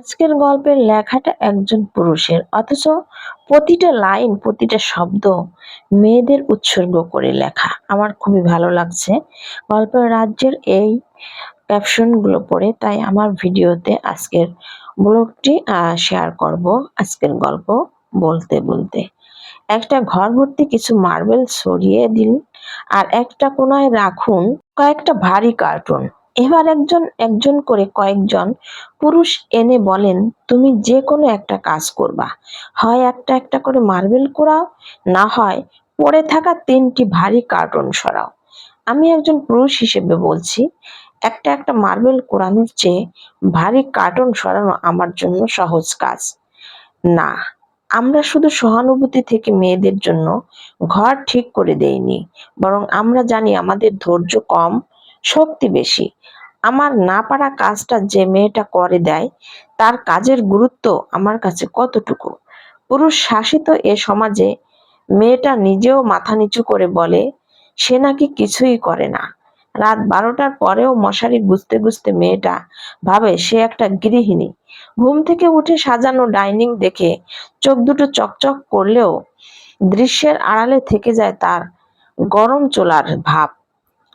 আজকের গল্পের লেখাটা একজন পুরুষের, অথচ প্রতিটা লাইন, প্রতিটা শব্দ মেয়েদের উৎসর্গ করে লেখা। আমার খুবই ভালো লাগছে। গল্পের রাজ্যের এই ক্যাপশনগুলো পড়ে, তাই আমার ভিডিওতে আজকের ব্লগটি শেয়ার করব আজকের গল্প বলতে বলতে। একটা ঘর ভর্তি কিছু মার্বেল সরিয়ে দিন, আর একটা কোনায় রাখুন কয়েকটা ভারী কার্টুন এবার একজন একজন করে কয়েকজন পুরুষ এনে বলেন, তুমি যে কোনো একটা কাজ করবা। হয় একটা একটা করে মার্বেল কোরাও না হয় পড়ে থাকা তিনটি ভারী কার্টুন সরাও। আমি একজন পুরুষ হিসেবে বলছি, একটা একটা মার্বেল কোরানোর চেয়ে ভারী কার্টুন সরানো আমার জন্য সহজ কাজ। না, আমরা শুধু সহানুভূতি থেকে মেয়েদের জন্য ঘর ঠিক করে দেইনি, বরং আমরা জানি আমাদের ধৈর্য কম শক্তি বেশি। আমার না পারা কাজটা যে মেয়েটা করে দেয়, তার কাজের গুরুত্ব আমার কাছে কতটুকু? পুরুষ শাসিত এ সমাজে মেয়েটা নিজেও মাথা নিচু করে বলে, সে নাকি কিছুই করে না। রাত বারোটার পরেও মশারি বুঝতে বুঝতে মেয়েটা ভাবে সে একটা গৃহিণী। ঘুম থেকে উঠে সাজানো ডাইনিং দেখে চোখ দুটো চকচক করলেও দৃশ্যের আড়ালে থেকে যায় তার গরম চোলার ভাব।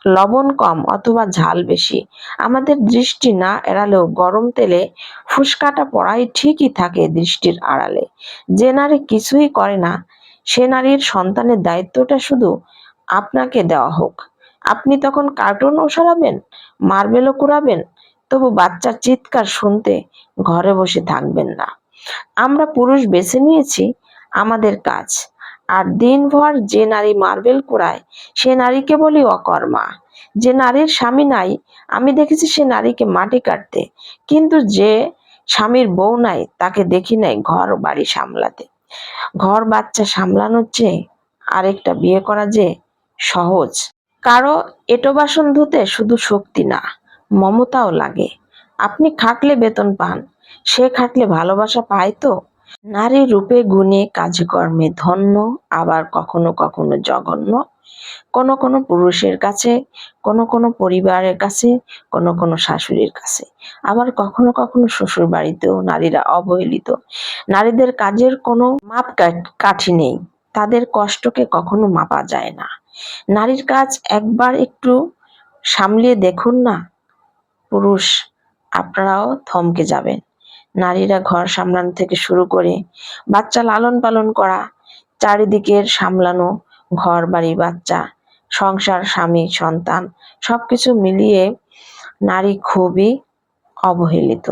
লবণ কম অথবা ঝাল বেশি। আমাদের দৃষ্টি না এড়ালেও গরম তেলে ফুসকাটা পড়াই ঠিকই থাকে দৃষ্টির আড়ালে। যে নারী কিছুই করে না, সে নারীর সন্তানের দায়িত্বটা শুধু আপনাকে দেওয়া হোক। আপনি তখন কার্টুনও সরাবেন মার্বেলও কুড়াবেন, তবু বাচ্চার চিৎকার শুনতে ঘরে বসে থাকবেন না। আমরা পুরুষ বেছে নিয়েছি আমাদের কাজ। আর দিনভর যে নারী মার্বেল কুড়ায়, সে নারীকে বলি অকর্মা। যে নারীর স্বামী নাই, আমি দেখেছি সে নারীকে মাটি কাটতে, কিন্তু যে স্বামীর বউ নাই, তাকে দেখি নাই ঘর বাড়ি সামলাতে। ঘর বাচ্চা সামলানোর চেয়ে আরেকটা বিয়ে করা যে সহজ। কারও এটো বাসন ধুতে শুধু শক্তি না, মমতাও লাগে। আপনি খাটলে বেতন পান, সে খাটলে ভালোবাসা পায় তো? নারী রূপে গুণে কাজকর্মে ধন্য, আবার কখনো কখনো জঘন্য। কোনো কোনো পুরুষের কাছে, কোনো কোনো পরিবারের কাছে, কোনো কোনো শাশুড়ির কাছে। আবার কখনো কখনো শ্বশুর বাড়িতেও নারীরা অবহেলিত। নারীদের কাজের কোনো মাপ কাঠি নেই। তাদের কষ্টকে কখনো মাপা যায় না। নারীর কাজ একবার একটু সামলিয়ে দেখুন না। পুরুষ, আপনারাও থমকে যাবেন। নারীরা ঘর সামলানো থেকে শুরু করে বাচ্চা লালন পালন করা, চারিদিকের সামলানো ঘর, বাড়ি, বাচ্চা, সংসার, স্বামী, সন্তান সবকিছু মিলিয়ে নারী খুবই অবহেলিত।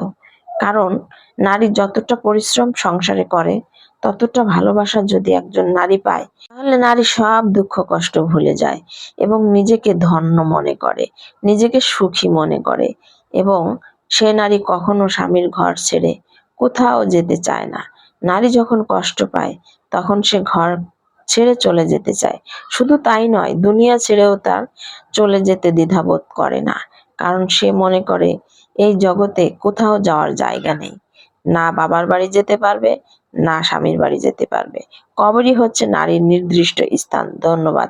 কারণ নারী যতটা পরিশ্রম সংসারে করে, ততটা ভালোবাসা যদি একজন নারী পায়, তাহলে নারী সব দুঃখ, কষ্ট ভুলে যায় এবং নিজেকে ধন্য মনে করে, নিজেকে সুখী মনে করে এবং সে নারী কখনো স্বামীর ঘর ছেড়ে কোথাও যেতে চায় না। নারী যখন কষ্ট পায়, তখন সে ঘর ছেড়ে চলে যেতে চায়। শুধু তাই নয়, দুনিয়া ছেড়েও তার চলে যেতে দ্বিধাবোধ করে না। কারণ সে মনে করে, এই জগতে কোথাও যাওয়ার জায়গা নেই। না বাবার বাড়ি যেতে পারবে, না স্বামীর বাড়ি যেতে পারবে। কবরই হচ্ছে নারীর নির্দিষ্ট স্থান। ধন্যবাদ।